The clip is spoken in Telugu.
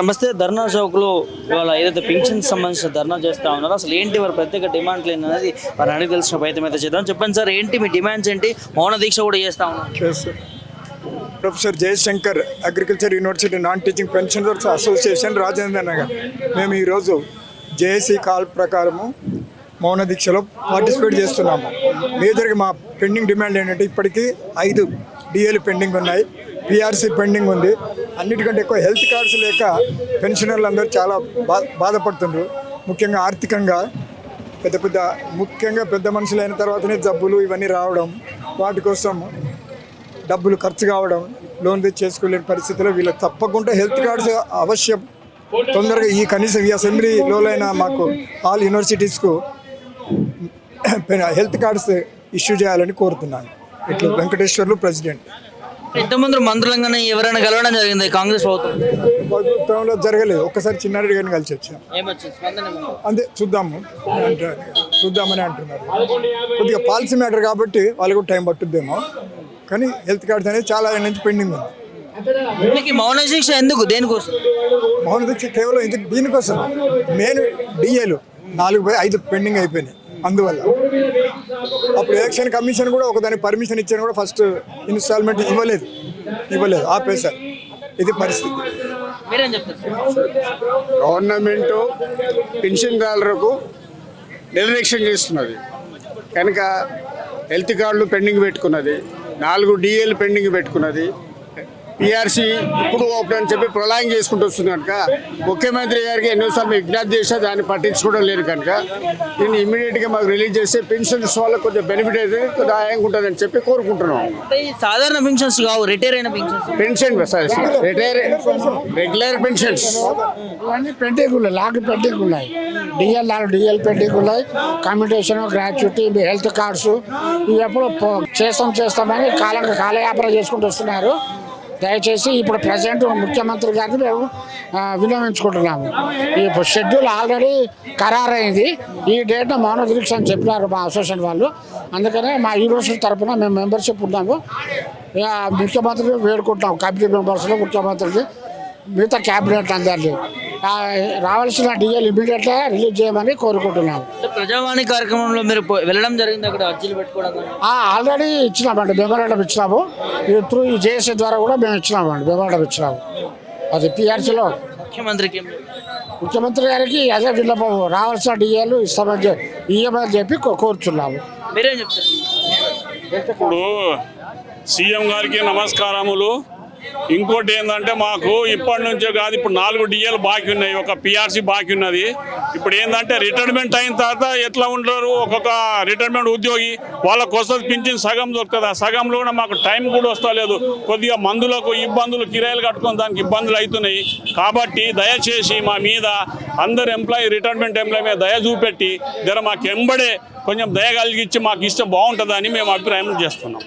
నమస్తే ధర్నా చౌక్లో ఇవాళ ఏదైతే పింఛన్ సంబంధించిన ధర్నా చేస్తా ఉన్నారో అసలు ఏంటి వారి ప్రత్యేక డిమాండ్ లేని అనేది వారు అడిగి తెలిసిన ప్రయత్నం అయితే చేద్దాం. చెప్పండి సార్ ఏంటి మీ డిమాండ్స్ ఏంటి? మౌన దీక్ష కూడా చేస్తా ఉన్నాం. Professor Jayashankar agriculture university non teaching pensioners association Rajendra Nagar. మేము ఈరోజు జేఏసీ కాల్ ప్రకారము మౌన దీక్షలో పార్టిసిపేట్ చేస్తున్నాము. మేజర్గా మా పెండింగ్ డిమాండ్ ఏంటంటే ఇప్పటికీ ఐదు డిఏలు పెండింగ్ ఉన్నాయి. పిఆర్సీ పెండింగ్ ఉంది. అన్నిటికంటే ఎక్కువ హెల్త్ కార్డ్స్ లేక పెన్షనర్లు అందరూ చాలా బా బాధపడుతుండ్రు. ముఖ్యంగా ఆర్థికంగా పెద్ద పెద్ద ముఖ్యంగా పెద్ద మనుషులు అయిన తర్వాతనే జబ్బులు ఇవన్నీ రావడం వాటి కోసం డబ్బులు ఖర్చు కావడం లోన్ తెచ్చి చేసుకోలేని పరిస్థితిలో వీళ్ళకి తప్పకుండా హెల్త్ కార్డ్స్ అవశ్యం. తొందరగా ఈ కనీసం ఈ అసెంబ్లీలోనైనా మాకు ఆల్ యూనివర్సిటీస్కు హెల్త్ కార్డ్స్ ఇష్యూ చేయాలని కోరుతున్నాను. ఇట్లా వెంకటేశ్వర్లు ప్రెసిడెంట్. ఇంతకుముందు మంత్రులంగానే ఎవరైనా కలవడం జరిగింది కాంగ్రెస్ ప్రభుత్వం. ప్రభుత్వంలో జరగలేదు. ఒక్కసారి చిన్నారెడ్డి గారిని కలిసి వచ్చాం. ఏమొచ్చింది? స్పందన ఏమన్నా? అంతే చూద్దాము. చూద్దామని అంటున్నారు. కొద్దిగా పాలసీ మ్యాటర్ కాబట్టి వాళ్ళకు కూడా టైం పట్టుద్దేమో. కానీ హెల్త్ కార్డ్స్ అనేది చాలా నుంచి పెండింగ్ ఉంది. మౌన దీక్ష ఎందుకు? దేనికోసం? మౌన దీక్ష కేవలం ఇది దీనికోసం. మెయిన్ డిఏలు నాలుగు ఐదు పెండింగ్ అయిపోయినాయి. అందువల్ల. అప్పుడు ఎలక్షన్ కమిషన్ కూడా ఒకదానికి పర్మిషన్ ఇచ్చాను కూడా ఫస్ట్ ఇన్స్టాల్మెంట్ ఇవ్వలేదు. ఇవ్వలేదు ఆపేశారు. ఇది పరిస్థితి? గవర్నమెంట్ పెన్షన్దారులకు నిర్లక్ష్యం చేస్తున్నది. కనుక హెల్త్ కార్డులు పెండింగ్ పెట్టుకున్నది. నాలుగు డిఏలు పెండింగ్ పెట్టుకున్నది. పిఆర్సీ ఇప్పుడు ఓపెన్ అని చెప్పి ప్రొలాంగ్ చేసుకుంటూ వస్తుంది కనుక ముఖ్యమంత్రి గారికి ఎన్నోసార్లు విజ్ఞప్తి చేస్తే దాన్ని పట్టించుకోవడం లేదు కనుక దీన్ని ఇమీడియట్గా మాకు రిలీజ్ చేస్తే పెన్షన్స్ వాళ్ళకి కొంచెం బెనిఫిట్ అయితే కొంచెం ఆయంగా ఉంటుందని చెప్పి కోరుకుంటున్నాం. సాధారణ పెన్షన్స్ కావు రిటైర్ అయిన pensions. Pension retire regular pensions ఇవన్నీ పెండింగ్ ఉన్నాయి లాగ్ పెండింగ్ ఉన్నాయి. డిఎల్ నాలుగు డిఎల్ పెండింగ్ ఉన్నాయి. కమ్యూనికేషన్ గ్రాట్యుటీ హెల్త్ కార్డ్స్ ఇవి ఎప్పుడు చేస్తాం చేస్తామని కాలం కాలయాపన చేసుకుంటూ వస్తున్నారు. దయచేసి ఇప్పుడు ప్రజెంట్ ముఖ్యమంత్రి గారిని మేము వినియోగించుకుంటున్నాము. ఈ షెడ్యూల్ ఆల్రెడీ ఖరారైంది. ఈ డేట్న మౌన దీక్ష అని చెప్పినారు మా అసోసియేషన్ వాళ్ళు. అందుకనే మా యూనివర్సిటీ తరఫున మేము మెంబర్షిప్ ఉన్నాము ఇక ముఖ్యమంత్రిని వేడుకుంటున్నాం కమిటీ మెంబర్స్లో ముఖ్యమంత్రిని మిగతా క్యాబినెట్ అందరినీ. రావాల్సిన డిఎల్ ఇమీడియట్గా రిలీజ్ చేయమని కోరుకుంటున్నాము. ప్రజావాణి కార్యక్రమంలో మీరు వెళ్ళడం జరిగింది అక్కడ అర్జీలు పెట్టుకోవడం ఆల్రెడీ ఇచ్చినామండి మెమోరాండం ఇచ్చినాము. త్రూ ఈ జేఏసీ ద్వారా కూడా మేము ఇచ్చినామండి మెమోరాండం ఇచ్చినాము. అది పిఆర్సీలో. ముఖ్యమంత్రికి. ముఖ్యమంత్రి గారికి అదే విన్నపం రావాల్సిన డిఏలు ఇస్తామని చెప్పి ఇయ్యమని చెప్పి కో- కోరుచున్నాము మీరేం చెప్తారు? ఇప్పుడు సీఎం గారికి నమస్కారములు. ఇంకోటి ఏంటంటే మాకు ఇప్పటి నుంచే కాదు ఇప్పుడు నాలుగు డిఎల్ బాకీ ఉన్నాయి ఒక పిఆర్సీ బాకీ ఉన్నది. ఇప్పుడు ఏంటంటే రిటైర్మెంట్ అయిన తర్వాత ఎట్లా ఉంటారు ఒక్కొక్క రిటైర్మెంట్ ఉద్యోగి వాళ్ళకు వస్తుంది పింఛన్ సగం దొరుకుతుంది. ఆ సగంలో కూడా మాకు టైం కూడా వస్తలేదు. కొద్దిగా మందులకు ఇబ్బందులు కిరాయిలు కట్టుకొని దానికి ఇబ్బందులు అవుతున్నాయి. కాబట్టి దయచేసి మా మీద అందరు ఎంప్లాయీ రిటైర్మెంట్ ఎంప్లాయీ మీద దయ చూపెట్టి జర మాకు ఎంబడే కొంచెం దయ కలిగించి మాకు ఇష్టం బాగుంటుందని మేము అభిప్రాయం చేస్తున్నాం.